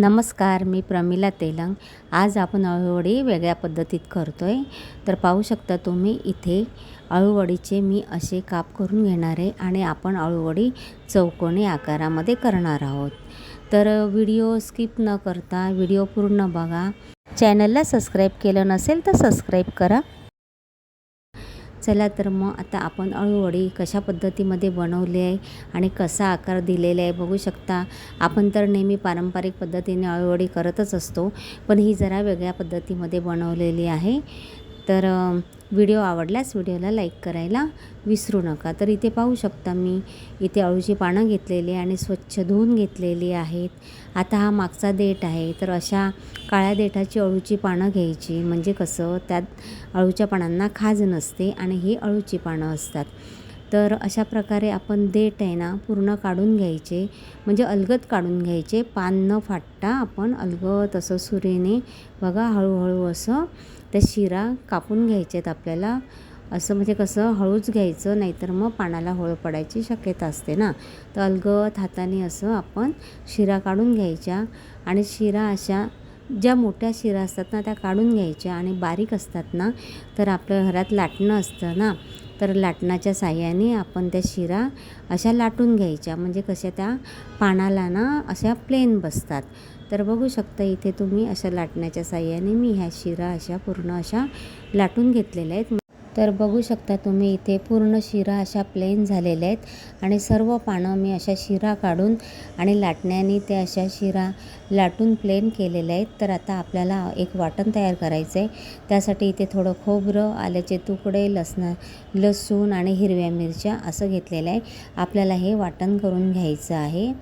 नमस्कार मी प्रमिला तेलंग. आज आपण अळूवडी वेगळ्या पद्धतीत करतो आहे तर पाहू शकता तुम्ही इथे अळूवडीचे मी असे काप करून घेणार आहे आणि आपण अळूवडी चौकोनी आकारामध्ये करणार आहोत. तर व्हिडिओ स्किप न करता व्हिडिओ पूर्ण बघा. चॅनलला सबस्क्राईब केलं नसेल तर सबस्क्राईब करा. चला तर मग आता आपण अळूवडी कशा पद्धतीमध्ये बनवली आहे आणि कसा आकार दिलेला आहे बघू शकता. आपण तर नेहमी पारंपरिक पद्धतीने अळूवडी करतच असतो पण ही जरा वेगळ्या पद्धतीमध्ये बनवलेली आहे. तर व्हिडिओ आवडल्यास व्हिडिओला लाईक करायला विसरू नका. तर इथे पाहू शकता मी इथे अळूची पानं घेतलेली आणि स्वच्छ धुवून घेतलेली आहेत. आता हा मागचा देठ आहे. तर अशा काळ्या देठाची अळूची पानं घ्यायची. म्हणजे कसं? त्यात अळूच्या पानांना खाज नसते आणि ही अळूची पानं असतात. तर अशा प्रकारे आपण देठ आहे ना पूर्ण काढून घ्यायचे. म्हणजे अलगद काढून घ्यायचे. पान न फाटता आपण अलगद असं सुरीने बघा हळूहळू असं त्या शिरा कापून घ्यायच्या आहेत आपल्याला. असं म्हणजे कसं हळूच घ्यायचं नाहीतर मग पानाला होळ पडायची शक्यता असते ना. तर अलगद हाताने असं आपण शिरा काढून घ्यायच्या. आणि शिरा अशा ज्या मोठ्या शिरा असतात ना त्या काढून घ्यायच्या. आणि बारीक असतात ना तर आपल्या घरात लाटणं असतं ना. तर लाटणाच्या साह्याने आपण त्या शिरा अशा लाटून घ्यायच्या. म्हणजे कशा त्या पानाला ना अशा प्लेन बसतात. तर बघू शकता इथे तुम्ही अशा लाटण्याच्या साह्याने मी ह्या शिरा अशा पूर्ण अशा लाटून घेतलेल्या आहेत. तर बघू शकता तुम्ही इथे पूर्ण शिरा अशा प्लेन झालेल्या आहेत. आणि सर्व पानं मी अशा शिरा काढून आणि लाटण्याने ते अशा शिरा लाटून प्लेन केलेल्या आहेत. तर आता आपल्याला एक वाटण तयार करायचं आहे त्यासाठी इथे थोडं खोबरं आल्याचे तुकडे लसणा लसूण आणि हिरव्या मिरच्या असं घेतलेलं आहे. आपल्याला हे वाटण करून घ्यायचं आहे.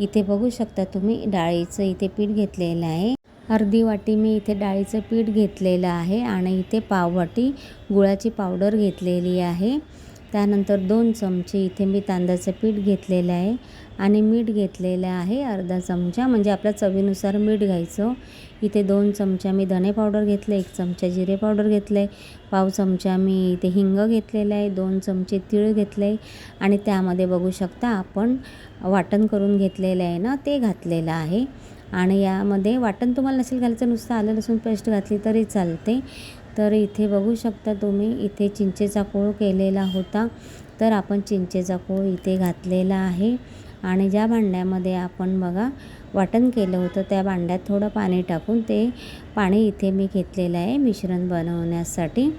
इथे बघू शकता तुम्ही डाळीचं इथे पीठ घेतलेलं आहे. अर्धी वाटी मी इथे डाळीचं पीठ घेतलेलं आहे आणि इथे पाववाटी गुळाची पावडर घेतलेली आहे. त्यानंतर दोन चमचे इथे मी तांदळाचं पीठ घेतलेलं आहे आणि मीठ घेतलेलं आहे अर्धा चमचा म्हणजे आपल्या चवीनुसार मीठ घ्यायचं. इथे दोन चमचा मी धने पावडर घेतलं एक चमचा जिरे पावडर घेतलं आहे पाव चमचा मी इथे हिंग घेतलेलं आहे दोन चमचे तीळ घेतलं आहे आणि त्यामध्ये बघू शकता आपण वाटण करून घेतलेलं आहे ना ते घातलेलं आहे. आणि यामध्ये वाटण तुम्हाला नसेल घालायचं नुसतं आलं लसूण पेस्ट घातली तरी चालते. तर इथे बघू शकता तुम्ही इथे चिंचेचा कोळ केलेला होता. तर आपण चिंचेचा कोळ इथे घातलेला आहे. आणि ज्या भांड्यामध्ये आपण बघा वाटण केलं होतं त्या भांड्यात थोडं पाणी टाकून ते पाणी इथे मी घेतलेलं आहे मिश्रण बनवण्यासाठी.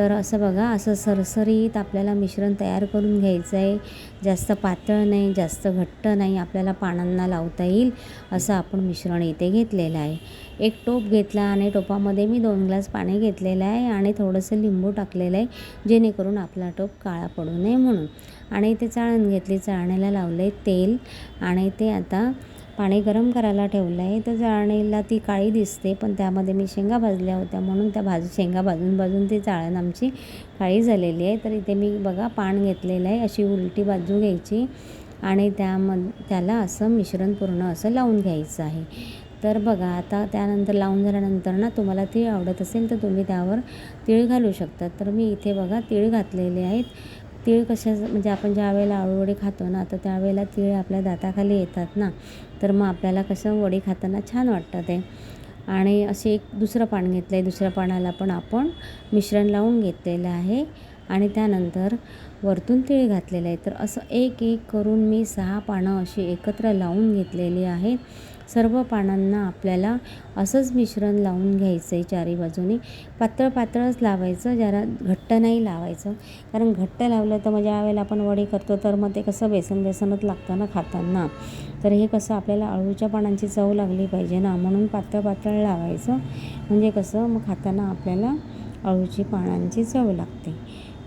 तर असं बघा असं सरसरीत आपल्याला मिश्रण तयार करून घ्यायचं आहे जास्त पातळ नाही जास्त घट्ट नाही आपल्याला पानांना लावता येईल असं आपण मिश्रण इथे घेतलेलं आहे. एक टोप घेतला आणि टोपामध्ये मी दोन ग्लास पाणी घेतलेलं आहे आणि थोडंसं लिंबू टाकलेलं आहे जेणेकरून आपला टोप काळा पडू नये म्हणून. आणि इथे चाळण घेतली चाळण्याला लावलं आहे तेल आणि ते आता पाणी गरम करायला ठेवलं आहे. तर चाळणीला ती काळी दिसते पण त्यामध्ये मी शेंगा भाजल्या होत्या. म्हणून त्या भाज शेंगा भाजून भाजून ती चाळण आमची काळी झालेली आहे. तर इथे मी बघा पान घेतलेलं आहे. अशी उलटी बाजू घ्यायची आणि त्याम त्याला असं मिश्रण पूर्ण असं लावून घ्यायचं आहे. तर बघा आता त्यानंतर लावून झाल्यानंतर ना तुम्हाला तीळ आवडत असेल तर तुम्ही त्यावर तीळ घालू शकता. तर मी इथे बघा तीळ घातलेले आहेत. तीळ कशा म्हणजे आपण ज्या वेळेला आळूवडी खातो ना तर त्यावेळेला तीळ आपल्या दाताखाली येतात ना तर मग आपल्याला कसं वडी खाताना छान वाटतं ते. आणि असे एक दुसरं पान घेतलं आहे दुसऱ्या पानाला पण आपण मिश्रण लावून घेतलेलं आहे. आणि त्यानंतर वरतून तीळ घातलेलं आहे. तर असं एक एक करून मी सहा पानं अशी एकत्र लावून घेतलेली आहेत. सर्व पानांना आपल्याला असंच मिश्रण लावून घ्यायचं आहे चारी बाजूनी. पातळ पातळच लावायचं जरा घट्ट नाही लावायचं. कारण घट्ट लावलं तर म्हणजे मग ज्या वेळेला आपण वडी करतो तर मग ते कसं बेसन बेसनच लागतं ना खाताना. तर हे कसं आपल्याला अळूच्या पानांची चव लागली पाहिजे ना म्हणून पातळ पातळ लावायचं. म्हणजे कसं मग खाताना आपल्याला अळूची पानांची चव लागते.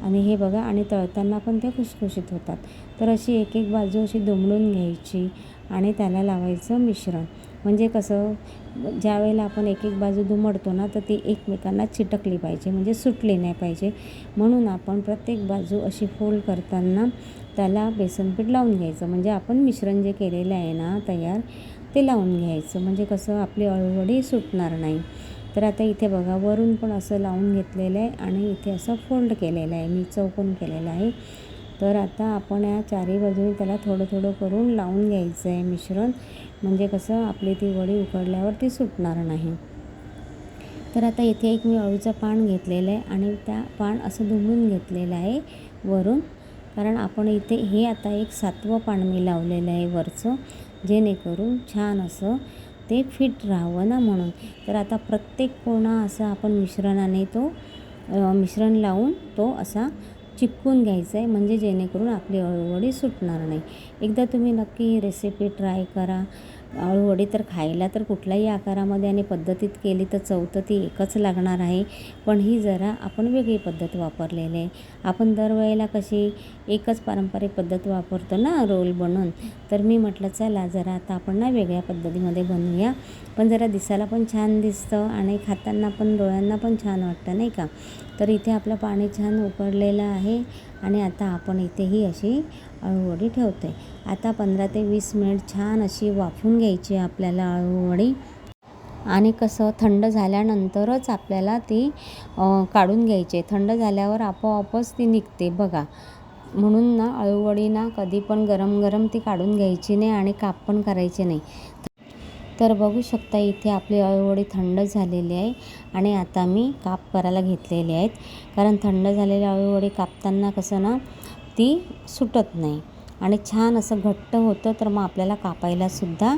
आणि हे बघा आणि तळताना पण ते खुसखुशीत होतात. तर अशी एक एक बाजू अशी दुमडून घ्यायची. आणि त्याला लावायचं मिश्रण. म्हणजे कसं ज्या वेळेला आपण एक एक बाजू दुमडतो ना तर ती एकमेकांना चिटकली पाहिजे म्हणजे सुटली नाही पाहिजे. म्हणून आपण प्रत्येक बाजू अशी फोल्ड करताना त्याला बेसनपीठ लावून घ्यायचं. म्हणजे आपण मिश्रण जे केलेलं आहे ना तयार ते लावून घ्यायचं. म्हणजे कसं आपली अळूवडी सुटणार नाही. तर आता इथे बघा वरून पण असं लावून घेतलेलं आहे आणि इथे असं फोल्ड केलेलं आहे. मी चौकोन केलेलं आहे. तर आता आपण या चारी बाजूने त्याला थोडं थोडं करून लावून घ्यायचं आहे मिश्रण. म्हणजे कसं आपली ती वडी उकडल्यावर ती सुटणार नाही. तर आता इथे एक मी अळूचं पान घेतलेलं आहे आणि त्या पान असं दुमडून घेतलेलं आहे वरून. कारण आपण इथे हे आता एक सातवं पान मी लावलेलं आहे वरचं जेणेकरून छान असं ते फिट राहावं ना म्हणून. तर आता प्रत्येक कोणा असं आपण मिश्रणाने तो मिश्रण लावून तो असा चिपकून घ्यायचं आहे म्हणजे जेणेकरून आपली अळूवडी सुटणार नाही. एकदा तुम्ही नक्की ही रेसिपी ट्राय करा. अळूवडी तर खायला तर कुठल्याही आकारामध्ये आणि पद्धतीत केली तर चव तर ती एकच लागणार आहे. पण ही जरा आपण वेगळी पद्धत वापरलेली आहे. आपण दरवेळेला कशी एकच पारंपरिक पद्धत वापरतो ना रोल बनवून तर मी म्हटलं चला जरा आता आपण ना वेगळ्या पद्धतीमध्ये बनवूया. पण जरा दिसायला पण छान दिसतं आणि खाताना पण डोळ्यांना पण छान वाटतं नाही का? तर इथे आपलं पाणी छान उकडलेलं आहे आणि आता आपण इथे ही अशी अळूवडी ठेवते आता पंधरा ते वीस मिनिट छान अशी वाफून घ्यायची आहे आपल्याला अळूवडी. आणि कसं थंड झाल्यानंतरच आपल्याला ती काढून घ्यायची. आहे थंड झाल्यावर आपोआपच ती निघते बघा. म्हणून ना अळूवडी ना कधी पण गरम गरम ती काढून घ्यायची नाही आणि काप पण करायचे नाही. तर बघू शकता इथे आपली अळूवडी थंड झालेली आहे आणि आता मी काप करायला घेतलेले आहेत. कारण थंड झालेली अळूवडी कापताना कसं ना ती सुटत नाही. आणि छान असं घट्ट होतं तर मग आपल्याला कापायलासुद्धा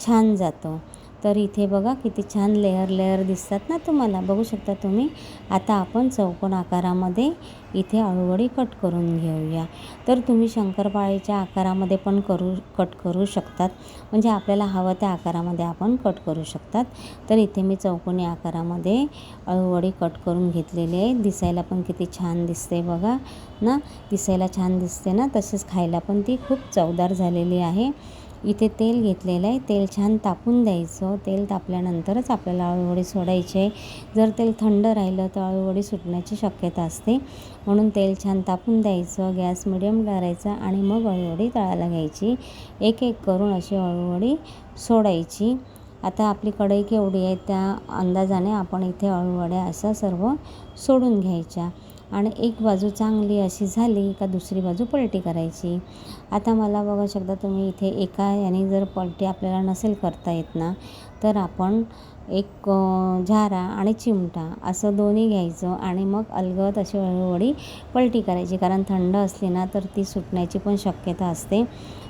छान जातं. तर इथे बघा किती छान लेअर लेअर दिसतात ना तुम्हाला. बघू शकता तुम्ही. आता आपण चौकोन आकारामध्ये इथे अळूवडी कट करून घेऊया. तर तुम्ही शंकरपाळीच्या आकारामध्ये पण करू कट करू शकतात. म्हणजे आपल्याला हवं त्या आकारामध्ये आपण कट करू शकतात. तर इथे मी चौकोनी आकारामध्ये अळूवडी कट करून घेतलेली आहे. दिसायला पण किती छान दिसते बघा ना. दिसायला छान दिसते ना. तसेच खायला पण ती खूप चवदार झालेली आहे. इथे तेल घेतलेलं आहे. तेल छान तापून द्यायचं. तेल तापल्यानंतरच आपल्याला अळूवडी सोडायची आहे. जर तेल थंड राहिलं तर अळूवडी सुटण्याची शक्यता असते. म्हणून तेल छान तापून द्यायचं गॅस मिडियम करायचा आणि मग अळूवडी तळायला घ्यायची. एक एक करून अशी अळूवडी सोडायची. आता आपली कढई केवढी आहे त्या अंदाजाने आपण इथे अळूवड्या असं सर्व सोडून घ्यायच्या. आणि एक बाजू चांगली अशी झाली का दुसरी बाजू पलटी करायची. आता मला बघू शकता तुम्ही इथे एका याने जर पलटी आपल्याला नसेल करता येत ना तर आपण एक झारा आणि चिमटा असं दोन्ही घ्यायचं आणि मग अलगद अशी हळूहळी पलटी करायची. कारण थंड असली ना तर ती सुटण्याची पण शक्यता असते.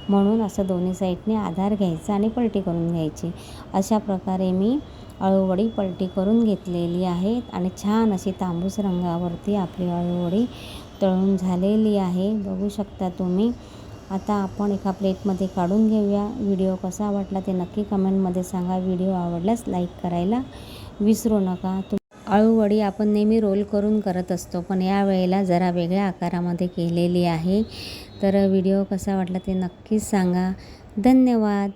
म्हणून असं दोन्ही साईडने आधार घ्यायचा आणि पलटी करून घ्यायची. अशा प्रकारे मी अळूवडी पलटी करून घेतलेली आहे आणि छान अशी तांबूस रंगावरती आपली अळूवडी तळून झालेली आहे. बघू शकता तुम्ही. आता आपण एका प्लेटमध्ये काढून घेऊया. व्हिडिओ कसा वाटला ते नक्की कमेंटमध्ये सांगा. व्हिडिओ आवडल्यास लाईक करायला विसरू नका. तुम अळूवडी आपण नेहमी रोल करून करत असतो पण या वेळेला जरा वेगळ्या आकारामध्ये केलेली आहे. तर व्हिडिओ कसा वाटला ते नक्कीच सांगा. धन्यवाद.